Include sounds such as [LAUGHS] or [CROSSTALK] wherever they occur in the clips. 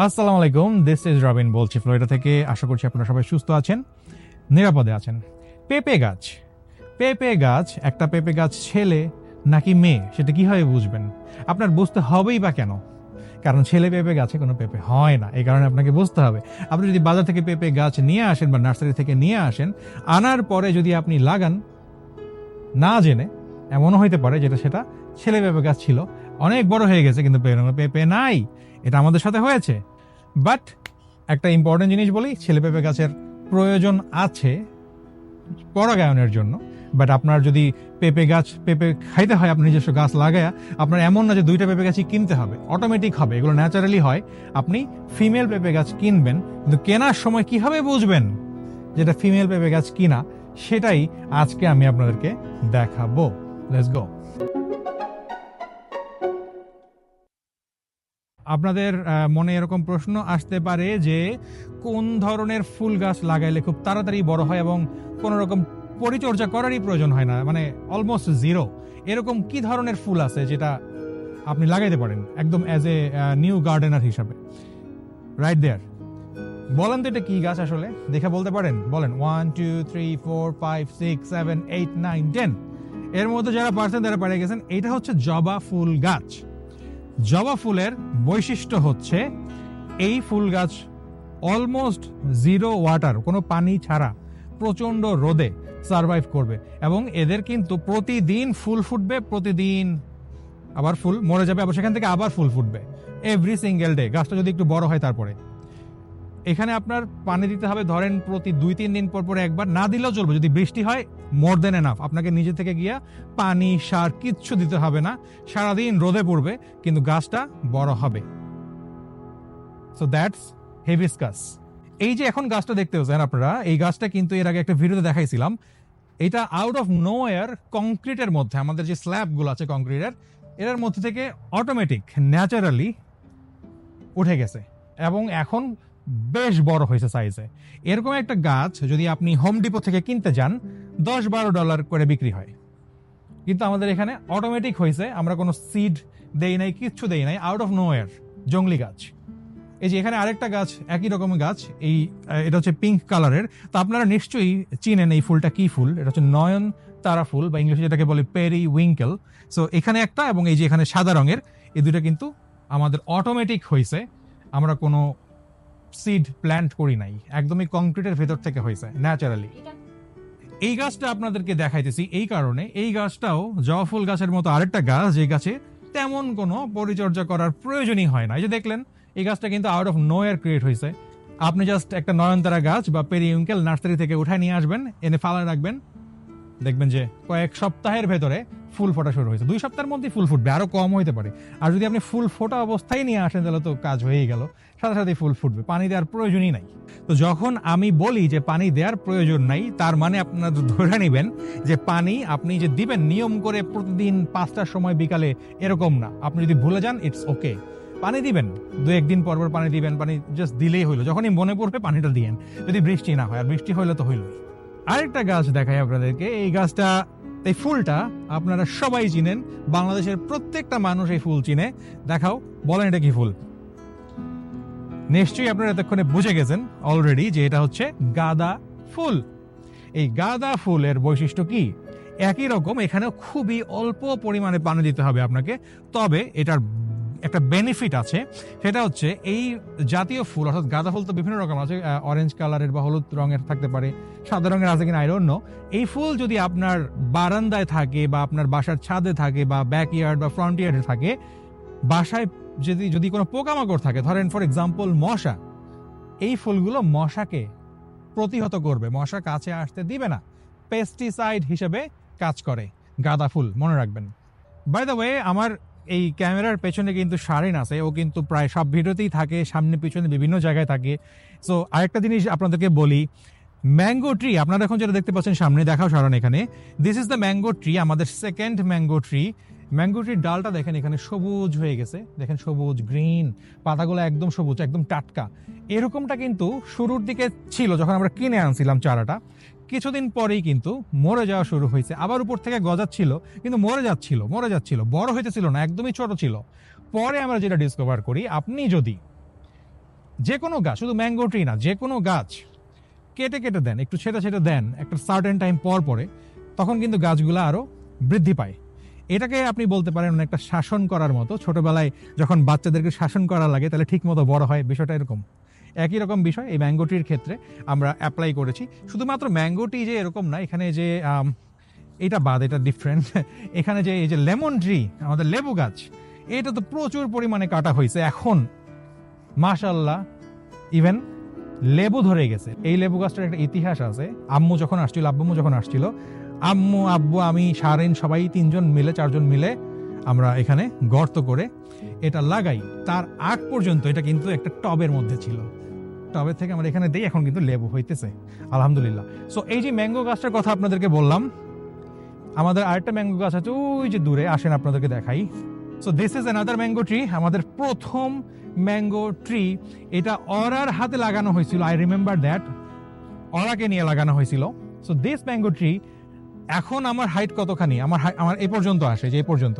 আসসালামু আলাইকুম this is Robin বলছি ফ্লোরিডা থেকে। আশা করছি আপনারা সবাই সুস্থ আছেন, নিরাপদে আছেন। পেঁপে গাছ পেঁপে গাছ, একটা পেঁপে গাছ ছেলে নাকি মেয়ে, সেটা কীভাবে বুঝবেন? আপনার বুঝতে হবেই বা কেন? কারণ ছেলে পেঁপে গাছে কোনো পেঁপে হয় না, এই কারণে আপনাকে বুঝতে হবে। আপনি যদি বাজার থেকে পেঁপে গাছ নিয়ে আসেন বা নার্সারি থেকে নিয়ে আসেন, আনার পরে যদি আপনি লাগান, না জেনে, এমনও হইতে পারে যেটা সেটা ছেলে পেঁপে গাছ ছিল অনেক বড় হয়ে গেছে, কিন্তু পেঁপে- পেঁপে নাই। এটা আমাদের সাথে হয়েছে। বাট একটা ইম্পর্টেন্ট জিনিস বলি, ছেলে পেঁপে গাছের প্রয়োজন আছে পরাগায়নের জন্য। বাট আপনার যদি পেঁপে গাছ, পেঁপে খাইতে হয়, আপনার নিজস্ব গাছ লাগায়া, আপনার এমন না যে দুইটা পেঁপে গাছই কিনতে হবে। অটোমেটিক হবে, এগুলো ন্যাচারালি হয়। আপনি ফিমেল পেঁপে গাছ কিনবেন, কিন্তু কেনার সময় কীভাবে বুঝবেন যেটা ফিমেল পেঁপে গাছ কিনা, সেটাই আজকে আমি আপনাদেরকে দেখাবো। লেটস গো আপনাদের মনে এরকম প্রশ্ন আসতে পারে যে কোন ধরনের ফুল গাছ লাগাইলে খুব তাড়াতাড়ি বড় হয় এবং কোনো রকম পরিচর্যা করারই প্রয়োজন হয় না? মানে অলমোস্ট জিরো এরকম কি ধরনের ফুল আছে যেটা আপনি লাগাইতে পারেন? একদম অ্যাজ এ নিউ গার্ডেনার হিসাবে। রাইট দেয়ার বলেন তো এটা কি গাছ আসলে? দেখে বলতে পারেন? বলেন one two three four five six seven eight nine ten এর মধ্যে যারা পারছেন, তারা পেরে গেছেন। এটা হচ্ছে জবা ফুল গাছ। জবা ফুলের বৈশিষ্ট্য হচ্ছে এই ফুল গাছ অলমোস্ট জিরো ওয়াটার কোনো পানি ছাড়া প্রচণ্ড রোদে সারভাইভ করবে এবং এদের কিন্তু প্রতিদিন ফুল ফুটবে, প্রতিদিন আবার ফুল মরে যাবে, আবার সেখান থেকে আবার ফুল ফুটবে এভরি সিঙ্গেল ডে গাছটা যদি একটু বড় হয় তারপরে। এখানে আপনার পানি দিতে হবে, ধরেন প্রতি দুই, তিন দিন পর পর একবার। না দিলেও চলবে, যদি বৃষ্টি হয় মোর দেন এনাফ আপনাকে নিজে থেকে গিয়া পানি, সার কিচ্ছু দিতে হবে না। সারাদিন রোদে পড়বে, কিন্তু গাছটা বড় হবে। সো দ্যাটস হেভিসকাস এই যে এখন গাছটা দেখতে পাচ্ছেন আপনারা, এই গাছটা কিন্তু এর আগে একটা ভিডিওতে দেখাইছিলাম। এটা আউট অফ নো এয়ার কংক্রিটের মধ্যে, আমাদের যে স্ল্যাবগুলো আছে কংক্রিটের এর মধ্যে থেকে অটোমেটিক ন্যাচারালি উঠে গেছে। এবং এখন বেশ বড় হয়েছে সাইজে এরকম একটা গাছ যদি আপনি হোম ডিপো থেকে কিনতে যান, দশ বারো ডলার করে বিক্রি হয়। কিন্তু আমাদের এখানে অটোমেটিক হয়েছে, আমরা কোনো সিড দেই নাই, কিচ্ছু দেই নাই আউট অফ নো এয়ার জঙ্গলি গাছ। এই যে এখানে আরেকটা গাছ, একই রকম গাছ, এই, এটা হচ্ছে পিঙ্ক কালারের তো আপনারা নিশ্চয়ই চিনেন এই ফুলটা কি ফুল? এটা হচ্ছে নয়ন তারা ফুল, বা ইংলিশে যেটাকে বলে পেরি উইঙ্কেল। সো এখানে একটা এবং এই যে এখানে সাদা রঙের, এই দুটো কিন্তু আমাদের অটোমেটিক হয়েছে। আমরা কোনো সিড প্ল্যান্ট করি নাই একদমই কংক্রিটের ভেতর থেকে হয়েছে ন্যাচারালি এই গাছটা আপনাদেরকে দেখাইতেছি এই কারণে এই গাছটাও জবা ফুল গাছের মতো আরেকটা গাছ যে গাছে তেমন কোনো পরিচর্যা করার প্রয়োজনই হয় না। এই যে দেখলেন এই গাছটা কিন্তু out of no air create হয়েছে। আপনি জাস্ট একটা নয়নতারা গাছ বা পেরিউঙ্কেল নার্সারি থেকে উঠায় নিয়ে আসবেন এনে ফালা রাখবেন দেখবেন যে কয়েক সপ্তাহের ভেতরে ফুল ফোটা শুরু হয়েছে। দুই সপ্তাহের মধ্যে ফুল ফুটবে আরও কম হইতে পারে। আর যদি আপনি ফুল ফোটা অবস্থায় নিয়ে আসেন, তাহলে তো কাজ হয়েই গেল। সাথে সাথে ফুল ফুটবে, পানি দেওয়ার প্রয়োজনই নাই। তো যখন আমি বলি যে পানি দেওয়ার প্রয়োজন নাই, তার মানে আপনারা ধরে নেবেন যে পানি আপনি যে দিবেন, নিয়ম করে প্রতিদিন পাঁচটার সময় বিকালে এরকম না। আপনি যদি ভুলে যান ইটস ওকে পানি দিবেন, দু একদিন পর পর পানি দিবেন, পানি জাস্ট দিলেই হইল। যখনই মনে পড়বে, পানিটা দিয়েন। যদি বৃষ্টি না হয়, আর বৃষ্টি হইলে তো হইলই। আরেকটা গাছ দেখাই আপনাদেরকে। এই গাছটা, এই ফুলটা আপনারা সবাই চিনেন। বাংলাদেশের প্রত্যেকটা মানুষ এই ফুল চিনে। দেখাও, বলেন এটা কি ফুল? নিশ্চয়ই আপনারা এতক্ষণে বুঝে গেছেন অলরেডি যে এটা হচ্ছে গাঁদা ফুল। এই গাঁদা ফুলের বৈশিষ্ট্য কি? একই রকম এখানে খুবই অল্প পরিমাণে পানি দিতে হবে আপনাকে। তবে এটার একটা বেনিফিট আছে, সেটা হচ্ছে এই জাতীয় ফুল, অর্থাৎ গাঁদা ফুল তো বিভিন্ন রকম আছে অরেঞ্জ কালারের বা হলুদ রঙের থাকতে পারে, সাদা রঙের আছে কিনা আইরন্য এই ফুল যদি আপনার বারান্দায় থাকে বা আপনার বাসার ছাদে থাকে বা ব্যাক ইয়ার্ড বা ফ্রন্ট ইয়ার্ডে থাকে, বাসায় যদি যদি কোনো পোকামাকড় থাকে, ধরেন ফর এক্সাম্পল মশা, এই ফুলগুলো মশাকে প্রতিহত করবে, মশা কাছে আসতে দিবে না পেস্টিসাইড হিসেবে কাজ করে, গাঁদা ফুল, মনে রাখবেন। বাই দ্য ওয়ে আমার এই ক্যামেরার পেছনে কিন্তু শারিন আছে। ও কিন্তু প্রায় সব ভিডিওতেই থাকে, সামনে পিছনে বিভিন্ন জায়গায় থাকে। সো আরেকটা জিনিস আপনাদেরকে বলি ম্যাঙ্গো ট্রি আপনারা এখন যেটা দেখতে পাচ্ছেন সামনে, দেখাও সারণ এখানে। This is the mango tree আমাদের সেকেন্ড ম্যাঙ্গো ট্রি ম্যাঙ্গো ট্রির ডালটা দেখেন এখানে সবুজ হয়ে গেছে। দেখেন সবুজ গ্রিন পাতাগুলো একদম সবুজ, একদম টাটকা। এরকমটা কিন্তু শুরুর দিকে ছিল, যখন আমরা কিনে আনছিলাম চারাটা। কিছুদিন পরেই কিন্তু মরে যাওয়া শুরু হয়েছে। আবার উপর থেকে গজাচ্ছিল, কিন্তু মরে যাচ্ছিল মরে যাচ্ছিল। বড় হইতেছিল না, একদমই ছোট ছিল। পরে আমরা যেটা ডিসকভার করি, আপনি যদি যে কোনো গাছ, শুধু ম্যাঙ্গো ট্রি না যে কোনো গাছ কেটে কেটে দেন, একটু ছেটে ছেটে দেন, একটা সার্টেন টাইম পর পরে, তখন কিন্তু গাছগুলো আরও বৃদ্ধি পায়। এটাকে আপনি বলতে পারেন একটা শাসন করার মতো। ছোটবেলায় যখন বাচ্চাদেরকে শাসন করা লাগে, তাহলে ঠিক মতো বড় হয়, বিষয়টা এরকম। একই রকম বিষয়, এই ম্যাঙ্গোটির ক্ষেত্রে আমরা অ্যাপ্লাই করেছি। শুধুমাত্র ম্যাঙ্গোটি যে এরকম না, এখানে যে এটা বাদ, এটা ডিফারেন্ট [LAUGHS] এখানে যে, এই যে লেমন ট্রি আমাদের লেবু গাছ, এটা তো প্রচুর পরিমাণে কাটা হয়েছে। এখন মাশাল্লাহ ইভেন লেবু ধরে গেছে। এই লেবু গাছটার একটা ইতিহাস আছে। আম্মু যখন আসছিল আব্বু যখন আসছিল, আম্মু, আব্বু, আমি, সারেন, সবাই তিনজন মিলে, চারজন মিলে আমরা এখানে গর্ত করে এটা লাগাই। তার আগ পর্যন্ত এটা কিন্তু একটা টবের মধ্যে ছিল। টবের থেকে আমরা এখানে দিই, এখন কিন্তু লেবু হইতেছে। আলহামদুলিল্লাহ। সো এই যে ম্যাঙ্গো গাছটার কথা আপনাদেরকে বললাম, আমাদের আরেকটা ম্যাঙ্গো গাছ আছে, ওই যে দূরে, আসেন আপনাদেরকে দেখাই। So this is another mango tree আমাদের প্রথম ম্যাঙ্গো ট্রি এটা অরার হাতে লাগানো হয়েছিল আই রিমেম্বার দ্যাট অরাকে নিয়ে লাগানো হয়েছিল। সো দিস ম্যাঙ্গো ট্রি এখন আমার হাইট কতখানি? আমার আমার এই পর্যন্ত আসে, যে এই পর্যন্ত।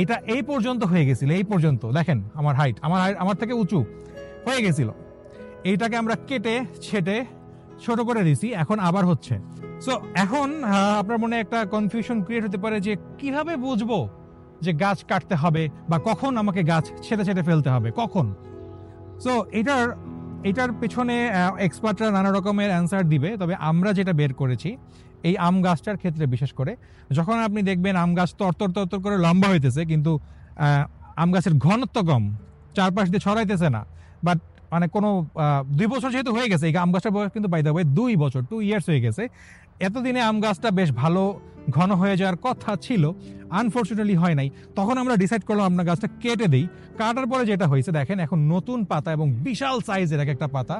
এটা এই পর্যন্ত হয়ে গেছিল, এই পর্যন্ত। দেখেন, আমার হাইট আমার আমার থেকে উঁচু। হয়ে গেছিল। এইটাকে আমরা কেটে, ছেটে ছোট করে দিছি, এখন আবার হচ্ছে। সো এখন আপনার মনে একটা কনফিউশন ক্রিয়েট হতে পারে যে কীভাবে বুঝব যে গাছ কাটতে হবে বা কখন আমাকে গাছ ছেটে ছেটে ফেলতে হবে? কখন? সো এটার এটার পেছনে এক্সপার্টরা নানা রকমের অ্যান্সার দিবে, তবে আমরা যেটা বের করেছি, এই আম গাছটার ক্ষেত্রে বিশেষ করে, যখন আপনি দেখবেন আম গাছ তরতর তরতর করে লম্বা হইতেছে, কিন্তু আম গাছের ঘনত্ব কম, চারপাশ দিয়ে ছড়াইতেছে না বাট মানে কোনো দুই বছর যেহেতু হয়ে গেছে, এই আম গাছটার বয়স কিন্তু বাই দ্য দুই বছর টু ইয়ার্স হয়ে গেছে, এতদিনে আম গাছটা বেশ ভালো ঘন হয়ে যাওয়ার কথা ছিল আনফর্চুনেটলি হয় নাই। তখন আমরা ডিসাইড করলাম আমরা গাছটা কেটে দিই, কাটার পরে যেটা হয়েছে দেখেন, এখন নতুন পাতা এবং বিশাল সাইজের এক একটা পাতা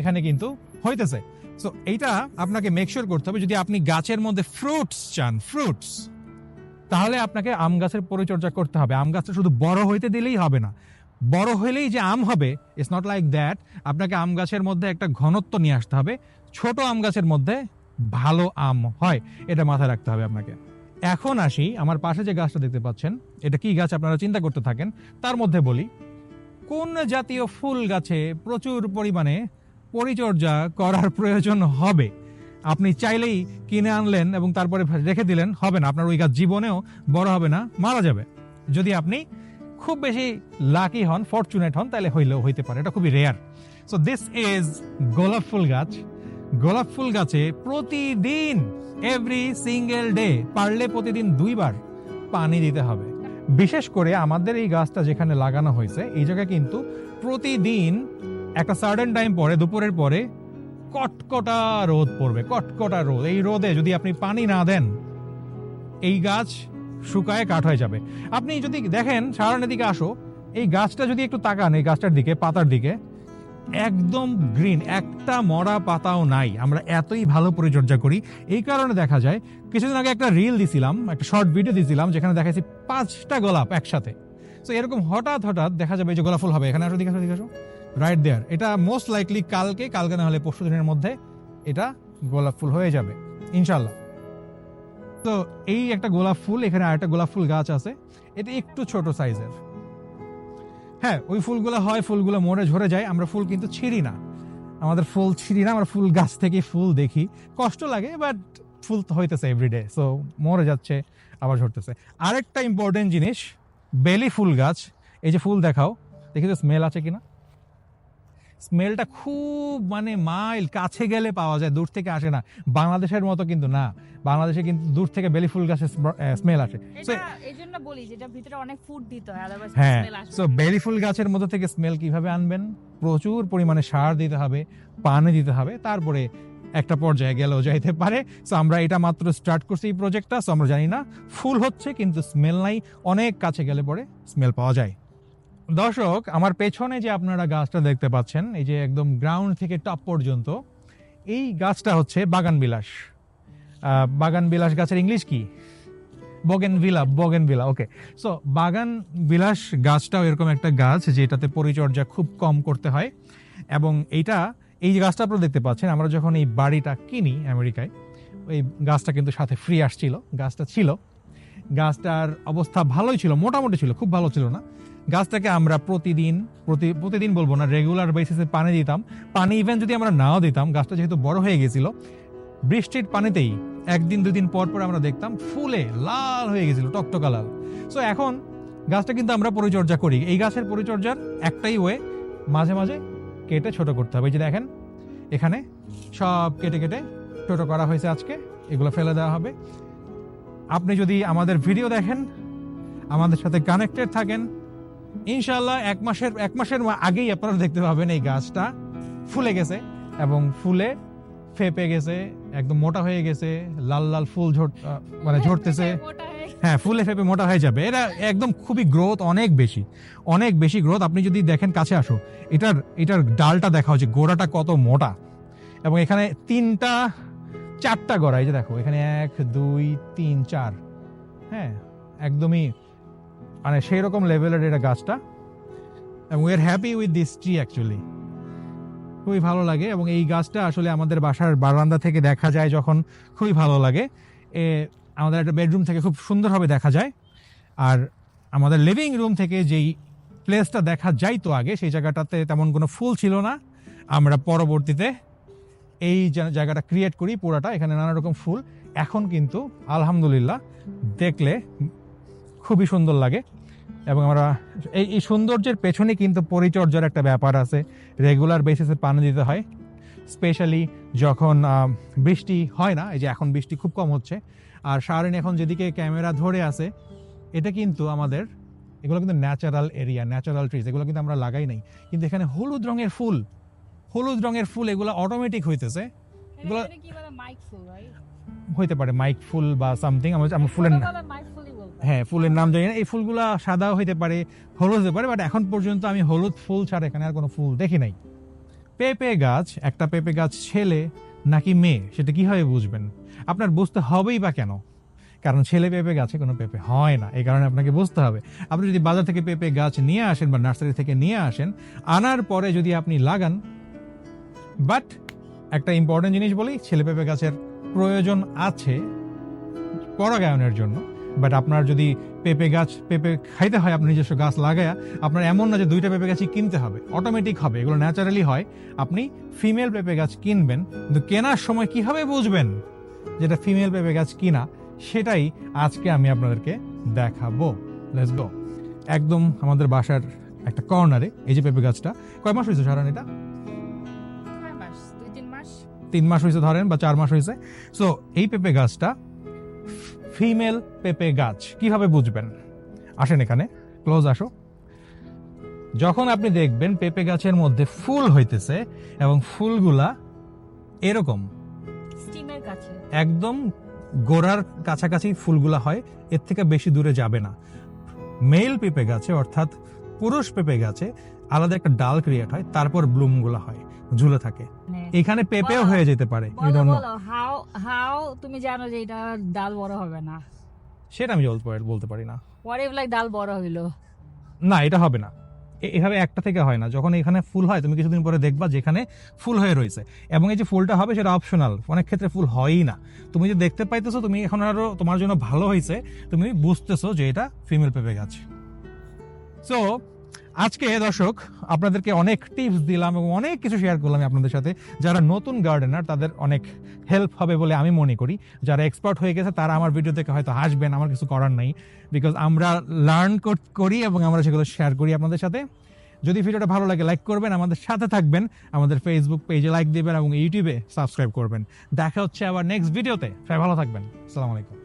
এখানে কিন্তু হইতেছে। সো এইটা আপনাকে মেকশোর করতে হবে, যদি আপনি গাছের মধ্যে ফ্রুটস চান ফ্রুটস তাহলে আপনাকে আম গাছের পরিচর্যা করতে হবে। আম গাছটা শুধু বড় হইতে দিলেই হবে না। বড় হইলেই যে আম হবে ইটস নট লাইক দ্যাট আপনাকে আম গাছের মধ্যে একটা ঘনত্ব নিয়ে আসতে হবে, ছোট আম গাছের মধ্যে ভালো আম হয়, এটা মাথায় রাখতে হবে আপনাকে। এখন আসি, আমার পাশে যে গাছটা দেখতে পাচ্ছেন, এটা কি গাছ আপনারা চিন্তা করতে থাকেন, তার মধ্যে বলি, কোন জাতীয় ফুল গাছে প্রচুর পরিমাণে পরিচর্যা করার প্রয়োজন হবে? আপনি চাইলেই কিনে আনলেন এবং তারপরে রেখে দিলেন, হবে না, আপনার ওই গাছ জীবনেও বড় হবে না, মারা যাবে। যদি আপনি খুব বেশি লাকি হন ফরচুনেট হন তাহলে হইলেও হইতে পারে। এটা খুবই রেয়ার সো দিস ইজ গোলাপ ফুল গাছ। গোলাপ ফুল গাছে প্রতিদিন এভরি সিঙ্গেল ডে পারলে প্রতিদিন দুইবার পানি দিতে হবে। বিশেষ করে আমাদের এই গাছটা যেখানে লাগানো হয়েছে, এই জায়গায় কিন্তু প্রতিদিন একটা সার্টেন টাইম পরে, দুপুরের পরে কটকটা রোদ পড়বে, কটকটা রোদ। এই রোদে যদি আপনি পানি না দেন, এই গাছ শুকায় কাঠ হয়ে যাবে। আপনি যদি দেখেন সারানের দিকে আসো, এই গাছটা যদি একটু তাকান, এই গাছটার দিকে, পাতার দিকে, একদম গ্রিন, একটা মরা পাতাও নাই। আমরা এতই ভালো পরিচর্যা করি। এই কারণে দেখা যায়, কিছুদিন আগে একটা রিল দিছিলাম, একটা শর্ট ভিডিও দিছিলাম, যেখানে দেখাইছি পাঁচটা গোলাপ একসাথে। তো এরকম হঠাৎ হঠাৎ দেখা যাবে যে গোলাপ ফুল হবে। এখানে আসো, দিকে আসো দিকে আসো। রাইট দেয়ার এটা মোস্ট লাইকলি কালকে কালকে না হলে পরশু দিনের মধ্যে এটা গোলাপ ফুল হয়ে যাবে। ইনশাল্লাহ তো এই একটা গোলাপ ফুল, এখানে আরেকটা গোলাপ ফুল গাছ আছে। এটা একটু ছোট সাইজের। হ্যাঁ ওই ফুলগুলো হয়, ফুলগুলো মরে ঝরে যায়, আমরা ফুল কিন্তু ছিঁড়ি না। আমাদের ফুল ছিঁড়ি না, আমরা ফুল গাছ থেকে ফুল দেখি। কষ্ট লাগে বাট ফুল তো হইতেছে এভরিডে সো মরে যাচ্ছে, আবার ঝরতেছে। আরেকটা ইম্পর্টেন্ট জিনিস, বেলি ফুল গাছ। এই যে ফুল দেখাও, দেখি তো স্মেল আছে কিনা? স্মেলটা খুব মানে মাইল কাছে গেলে পাওয়া যায় দূর থেকে আসে না। বাংলাদেশের মতো কিন্তু না। বাংলাদেশে কিন্তু দূর থেকে বেলি ফুল গাছের স্মেল আসে। হ্যাঁ সো বেলি ফুল গাছের মধ্যে থেকে স্মেল কীভাবে আনবেন? প্রচুর পরিমাণে সার দিতে হবে পানি দিতে হবে তারপরে একটা পর্যায়ে গেলেও যাইতে পারে। সো আমরা এটা মাত্র স্টার্ট করছি এই প্রজেক্টটা সো আমরা জানি না ফুল হচ্ছে কিন্তু স্মেল নাই অনেক কাছে গেলে পরে স্মেল পাওয়া যায়। দর্শক, আমার পেছনে যে আপনারা গাছটা দেখতে পাচ্ছেন, এই যে একদম গ্রাউন্ড থেকে টপ পর্যন্ত, এই গাছটা হচ্ছে বাগান বিলাস বাগান বিলাস গাছের ইংলিশ কি? Bougainvillea bougainvillea okay so বাগান বিলাস গাছটাও এরকম একটা গাছ যেটাতে পরিচর্যা খুব কম করতে হয় এবং এইটা, এই যে গাছটা আপনারা দেখতে পাচ্ছেন, আমরা যখন এই বাড়িটা কিনি আমেরিকায় ওই গাছটা কিন্তু সাথে ফ্রি আসছিল, গাছটা ছিল। গাছটার অবস্থা ভালোই ছিল, মোটামুটি ছিল, খুব ভালো ছিল না। গাছটাকে আমরা প্রতিদিন, প্রতি, প্রতিদিন বলব না রেগুলার বেসিসে পানি দিতাম। পানি ইভেন যদি আমরা নাও দিতাম, গাছটা যেহেতু বড় হয়ে গেছিল, বৃষ্টির পানিতেই একদিন, দুদিন পর পর আমরা দেখতাম ফুলে লাল হয়ে গেছিল, টকটকা লাল। সো এখন গাছটা কিন্তু আমরা পরিচর্যা করি। এই গাছের পরিচর্যার একটাই ওয়ে মাঝে মাঝে কেটে ছোট করতে হবে। এই যে দেখেন, এখানে সব কেটে কেটে ছোট করা হয়েছে আজকে, এগুলো ফেলে দেওয়া হবে। আপনি যদি আমাদের ভিডিও দেখেন, আমাদের সাথে কানেক্টেড থাকেন ইনশাল্লাহ এক মাসের এক মাসের আগেই আপনারা দেখতে পাবেন এই গাছটা। ফুলে গেছে এবং ফুলে ফেপে গেছে একদম মোটা হয়ে গেছে লাল লাল ফুল ঝর মানে ঝরতেছে। হ্যাঁ ফুলে ফেপে মোটা হয়ে যাবে। এরা একদম খুবই গ্রোথ অনেক বেশি। অনেক বেশি গ্রোথ। আপনি যদি দেখেন কাছে আসো এটার এটার ডালটা দেখা হচ্ছে গোড়াটা কত মোটা। এবং এখানে তিনটা চারটা গড়া এই যে দেখো এখানে এক দুই তিন চার। হ্যাঁ একদমই মানে সেই রকম লেভেলের এটা গাছটা। এবং we are happy with this tree actually খুবই ভালো লাগে এবং এই গাছটা আসলে আমাদের বাসার বারান্দা থেকে দেখা যায় যখন খুবই ভালো লাগে। এ, আমাদের একটা বেডরুম থেকে খুব সুন্দরভাবে দেখা যায়। আর আমাদের লিভিং রুম থেকে যেই প্লেসটা দেখা যাইতো আগে, সেই জায়গাটাতে তেমন কোনো ফুল ছিল না। আমরা পরবর্তীতে এই জায়গাটা ক্রিয়েট করি পুরাটা, এখানে নানা রকম ফুল। এখন কিন্তু, আলহামদুলিল্লাহ, দেখলে খুবই সুন্দর লাগে। এবং আমরা এই এই সৌন্দর্যের পেছনে কিন্তু পরিচর্যার একটা ব্যাপার আছে। রেগুলার বেসিসে পানি দিতে হয়। স্পেশালি যখন বৃষ্টি হয় না এই যে এখন বৃষ্টি খুব কম হচ্ছে। আর সারেন এখন যেদিকে ক্যামেরা ধরে আছে এটা কিন্তু আমাদের এগুলো কিন্তু ন্যাচারাল এরিয়া ন্যাচারাল ট্রিজ এগুলো কিন্তু আমরা লাগাই নাই। কিন্তু এখানে হলুদ রঙের ফুল হলুদ রঙের ফুল এগুলো অটোমেটিক হইতেছে। এগুলো- হইতে পারে মাইক ফুল বা সামথিং আমরা ফুলের না হ্যাঁ ফুলের নাম জানি না। এই ফুলগুলা সাদাও হইতে পারে, হলুদ হতে পারে বাট এখন পর্যন্ত আমি হলুদ ফুল ছাড়া এখানে আর কোনো ফুল দেখি নাই। পেঁপে গাছ, একটা পেঁপে গাছ ছেলে নাকি মেয়ে, সেটা কীভাবে বুঝবেন? আপনার বুঝতে হবেই বা কেন? কারণ ছেলে পেঁপে গাছে কোনো পেঁপে হয় না, এই কারণে আপনাকে বুঝতে হবে। আপনি যদি বাজার থেকে পেঁপে গাছ নিয়ে আসেন বা নার্সারি থেকে নিয়ে আসেন, আনার পরে যদি আপনি লাগান বাট একটা ইম্পর্টেন্ট জিনিস বলি, ছেলে পেঁপে গাছের প্রয়োজন আছে পরাগায়নের জন্য। বাট আপনার যদি পেঁপে গাছ পেঁপে খাইতে হয় আপনার নিজস্ব গাছ লাগায়া আপনার এমন না যে দুইটা পেঁপে গাছই কিনতে হবে। অটোমেটিক হবে এগুলো ন্যাচারালি হয়। আপনি ফিমেল পেঁপে গাছ কিনবেন কিন্তু কেনার সময় কীভাবে বুঝবেন যেটা ফিমেল পেঁপে গাছ কিনা সেটাই আজকে আমি আপনাদেরকে দেখাবো। লেটস গো একদম আমাদের বাসার একটা কর্নারে এই যে পেঁপে গাছটা কয় মাস হয়েছে সারান এটা? তিন মাস। হয়েছে ধরেন বা চার মাস হয়েছে সো এই পেঁপে গাছটা ফিমেল পেঁপে গাছ কীভাবে বুঝবেন? আসেন এখানে ক্লোজ আসো। যখন আপনি দেখবেন পেঁপে গাছের মধ্যে ফুল হইতেছে এবং ফুলগুলা এরকম একদম গোড়ার কাছাকাছি ফুলগুলা হয় এর থেকে বেশি দূরে যাবে না। মেল পেঁপে গাছে অর্থাৎ পুরুষ পেঁপে গাছে আলাদা একটা ডাল ক্রিয়েট হয় তারপর ব্লুমগুলো হয়। ঝুলে থাকে। এখানে পেঁপেও হয়ে যেতে পারে হাউ হাউ তুমি জানো যে এটা ডাল বড় হবে না। সেটা আমি বলতে পারি- বলতে পারি না। হোয়াট ইফ লাইক ডাল বড় হইল? না এটা হবে না। এভাবে একটা থেকে হয় না। যখন এখানে ফুল হয় তুমি কিছুদিন পরে দেখবা যেখানে ফুল হয়ে রয়েছে। এবং এই যে ফুলটা হবে সেটা অপশনাল অনেক ক্ষেত্রে ফুল হয়ই না। তুমি যে দেখতে পাইতেছো তুমি এখন আরও তোমার জন্য ভালো হয়েছে তুমি বুঝতেছো যে এটা ফিমেল পেঁপে গাছ। সো আজকে দর্শক, আপনাদেরকে অনেক টিপস দিলাম এবং অনেক কিছু শেয়ার করলাম আপনাদের সাথে। যারা নতুন গার্ডেনার তাদের অনেক হেল্প হবে বলে আমি মনে করি। যারা এক্সপার্ট হয়ে গেছে, তারা আমার ভিডিও থেকে হয়তো হাসবেন, আমার কিছু করার নাই। বিকজ আমরা লার্ন করি এবং আমরা সেগুলো শেয়ার করি আপনাদের সাথে। যদি ভিডিওটা ভালো লাগে লাইক করবেন, আমাদের সাথে থাকবেন। আমাদের ফেসবুক পেজে লাইক দিবেন এবং ইউটিউবে সাবস্ক্রাইব করবেন। দেখা হচ্ছে আবার নেক্সট ভিডিওতে ভালো থাকবেন। আসসালামু আলাইকুম।